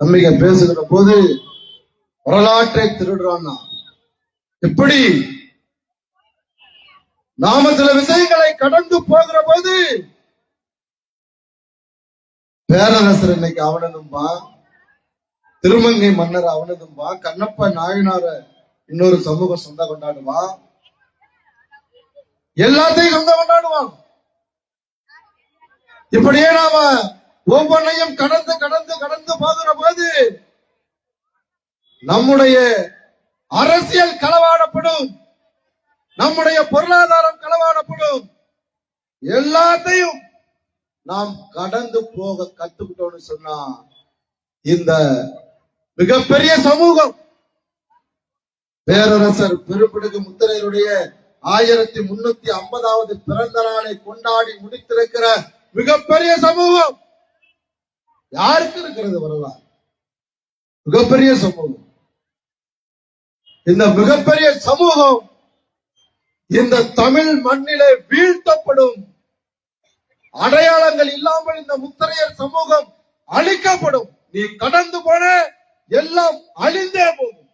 நம்பிக்கை பேசுகிற போது வரலாற்றை திருடுறான்னா எப்படி நாம சில விஷயங்களை கடந்து போகிற போது பேரரசர் இன்னைக்கு அவனதும்பா திருமங்கை மன்னர் அவனதும்பா கண்ணப்ப நாயனார இன்னொரு சமூக சொந்த கொண்டாடுவான் எல்லாத்தையும் சொந்த கொண்டாடுவான். இப்படியே நாம ஒவ்வொன்றையும் கடந்து கடந்து கடந்து போகிற நம்முடைய அரசியல் களவாடப்படும். நம்முடைய பொருளாதாரம் களவாடப்படும். எல்லாத்தையும் நாம் கடந்து போக கத்துக்கிட்டோம்னு சொன்னா இந்த மிகப்பெரிய சமூகம். பேரரசர் பெரும்பிடுகு முத்தரையருடைய ஆயிரத்தி முன்னூத்தி ஐம்பதாவது பிறந்த நாளை கொண்டாடி முடித்திருக்கிற மிகப்பெரிய சமூகம். யாருக்கு இருக்கிறது வரலாறு? மிகப்பெரிய சமூகம். இந்த மிகப்பெரிய சமூகம் இந்த தமிழ் மண்ணிலே வீழ்த்தப்படும். அடையாளங்கள் இல்லாமல் இந்த முத்தரையர் சமூகம் அழிக்கப்படும். நீ கடந்து போன எல்லாம் அழிந்தே போகும்.